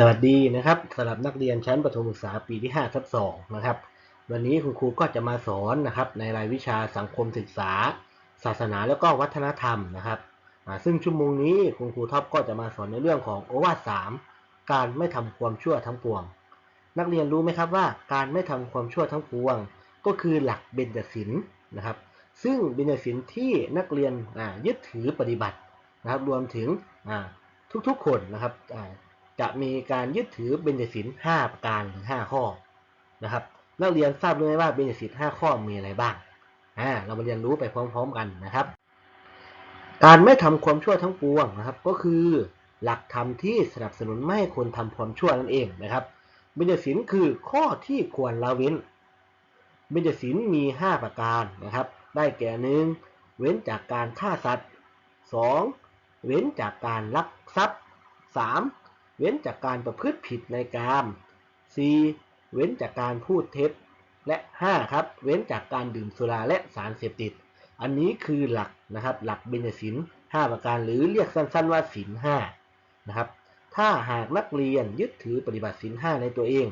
สวัสดีนะครับสำหรับนักเรียนชั้นประถมศึกษาปีที่5ทับ2นะครับ วันนี้คุณครูก็จะมาสอนนะครับในรายวิชาสังคมศึกษา ศาสนาแล้วก็วัฒนธรรมนะครับซึ่งชั่วโมงนี้คุณครูท็อปก็จะมาสอนในเรื่องของโอวาทสามการไม่ทำความชั่วทั้งปวง นักเรียนรู้ไหมครับว่าการไม่ทำความชั่วทั้งปวง ก็คือหลักเบญจศีลนะครับ ซึ่งเบญจศีลที่นักเรียนยึดถือปฏิบัตินะครับ รวมถึงทุกๆคนนะครับ จะมีการยึดถือเบญจศีล5ประการหรือ5ข้อนะครับ นักเรียนทราบหรือไม่ว่าเบญจศีล5ข้อมีอะไรบ้างอ่าเรามาเรียนรู้ไปพร้อม ๆ กันนะครับ การไม่ทำความชั่วทั้งปวงนะครับ ก็คือหลักธรรมที่สนับสนุนไม่ให้คนทำความชั่วนั่นเองนะครับเบญจศีลคือข้อที่ควรละเว้นเบญจศีลมี 5 ประการนะครับ ได้แก่หนึ่งเว้นจากการฆ่าสัตว์ 2. เว้นจากการลักทรัพย์ 3. เว้นจากการประพฤติผิดในกาม 4. เว้นจากการพูดเท็จ และ 5 ครับ เว้นจากการดื่มสุราและสารเสพติด อันนี้คือหลักนะครับ หลักเบญจศีล5ประการหรือเรียกสั้นๆว่าศีล5นะครับ ถ้าหากนักเรียนยึดถือปฏิบัติศีล5ในตัวเอง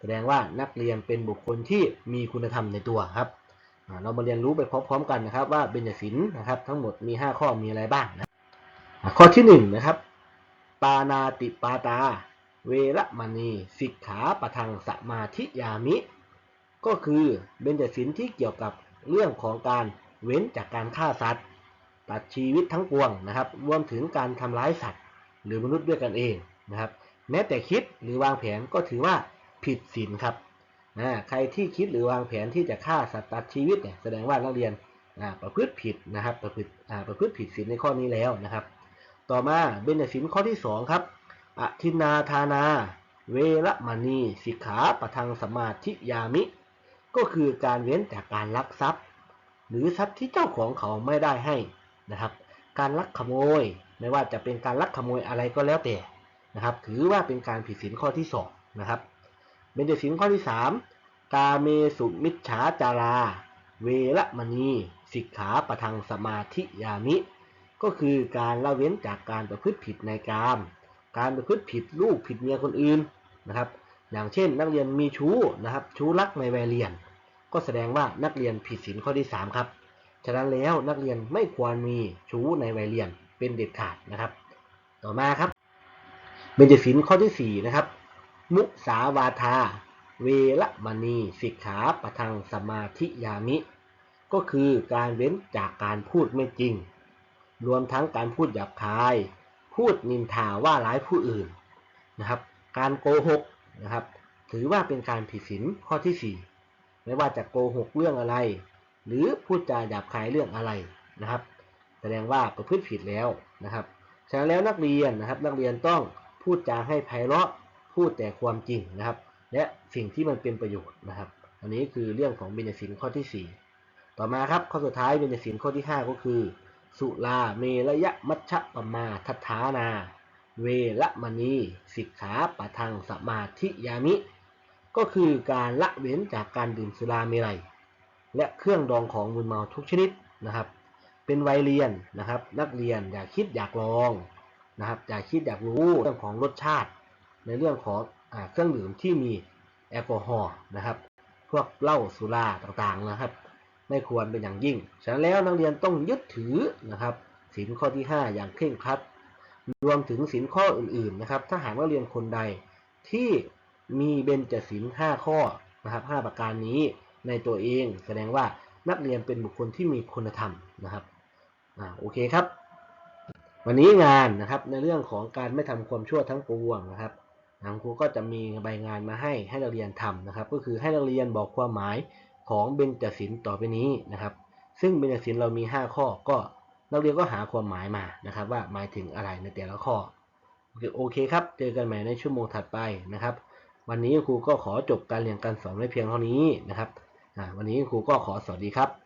แสดงว่านักเรียนเป็นบุคคลที่มีคุณธรรมในตัวครับ เรามาเรียนรู้ไปพร้อมๆกันนะครับว่าเบญจศีลนะครับ ทั้งหมดมี 5 ข้อมีอะไรบ้างนะข้อที่1นะครับ ปานาติปาตา เวรมณีสิกขาปะทังสมาธิยามิ ก็คือเบญจศีลที่เกี่ยวกับเรื่องของการเว้นจากการฆ่าสัตว์ ตัดชีวิตทั้งปวงนะครับ รวมถึงการทำร้ายสัตว์ หรือมนุษย์ด้วยกันเองนะครับ แม้แต่คิดหรือวางแผนก็ถือว่าผิดศีลครับอ่าใครที่คิดหรือวางแผนที่จะฆ่าสัตว์ตัดชีวิตเนี่ยแสดงว่านักเรียนประพฤติผิดนะครับ ประพฤติประพฤติผิดศีลในข้อนี้แล้วนะครับ ต่อมาเบญจศีลข้อที่ 2 ครับอทินาทานา เวรมณีสิกขาปะทังสมาธิยามิ ก็คือการเว้นจากการลักทรัพย์ หรือทรัพย์ที่เจ้าของเขาไม่ได้ให้นะครับ การลักขโมยไม่ว่าจะเป็นการลักขโมยอะไรก็แล้วแต่นะครับ ถือว่าเป็นการผิดศีลข้อที่2นะครับเบญจศีลข้อที่ 3 กาเมสุมิจฉาจารา เวรมณี สิกขาปะทังสมาธิยามิ ก็คือการละเว้นจากการประพฤติผิดในกาม การประพฤติผิดลูกผิดเมียคนอื่นนะครับ อย่างเช่น นักเรียนมีชู้นะครับ ชู้รักในวัยเรียน ก็แสดงว่านักเรียนผิดศีลข้อที่ 3 ครับ ฉะนั้นแล้วนักเรียนไม่ควรมีชู้ในวัยเรียนเป็นเด็ดขาดนะครับ ต่อมาครับเบญจศีลข้อที่4นะครับ มุสาวาทา เวรมณีสิกขาปะทังสมาธิยามิ ก็คือการเว้นจากการพูดไม่จริง รวมทั้งการพูดหยาบคาย พูดนินทาว่าร้ายผู้อื่นนะครับ การโกหกนะครับ ถือว่าเป็นการผิดศีลข้อที่ 4 ไม่ว่าจะโกหกเรื่องอะไร หรือพูดจาหยาบคายเรื่องอะไรนะครับ แสดงว่าประพฤติผิดแล้วนะครับฉะนั้นแล้วนักเรียนนะครับ นักเรียนต้องพูดจาให้ไพเราะพูดแต่ความจริงนะครับ และสิ่งที่มันเป็นประโยชน์นะครับ อันนี้คือเรื่องของบญจศีลข้อที่ 4 ต่อมาครับข้อสุดท้ายบญจศีลข้อที่ 5 ก็คือ สุลาเมระยะมัชฌะปมาทัฏฐานา เวรมณีสิกขาปะทังสมาธิยามิ ก็คือการละเว้นจากการดื่มสุราเมรัย และเครื่องดองของมึนเมาทุกชนิดนะครับ เป็นวัยเรียนนะครับ นักเรียนอย่าคิดอยากลองนะครับอย่าคิดอยากรู้เรื่องของรสชาติ ในเรื่องของอเครื่องดื่มที่มีแอลกอฮอล์นะครับ พวกเหล้าสุราต่างๆนะครับ ไม่ควรเป็นอย่างยิ่ง ฉะนั้นแล้วนักเรียนต้องยึดถือนะครับศีลข้อที่ 5 อย่างเคร่งครัด รวมถึงศีลข้ออื่นๆนะครับ ถ้าหากนักเรียนคนใดที่มีเบญจศีล5ข้อนะครับ5ประการนี้ในตัวเอง แสดงว่านักเรียนเป็นบุคคลที่มีคุณธรรมนะครับอ่าโอเคครับ วันนี้งานนะครับในเรื่องของการไม่ทำความชั่วทั้งปวงนะครับทางครูก็จะมีใบงานมาให้ให้นักเรียนทำนะครับ ก็คือให้นักเรียนบอกความหมาย ของเบญจศิลต่อไปนี้นะครับ ซึ่งเบญจศิลเรามี 5 ข้อก็นักเรียนก็หาความหมายมานะครับ ว่าหมายถึงอะไรในแต่ละข้อโอเคครับ เจอกันใหม่ในชั่วโมงถัดไปนะครับ วันนี้ครูก็ขอจบการเรียนการสอนไว้เพียงเท่านี้นะครับวันนี้ครูก็ขอสวัสดีครับ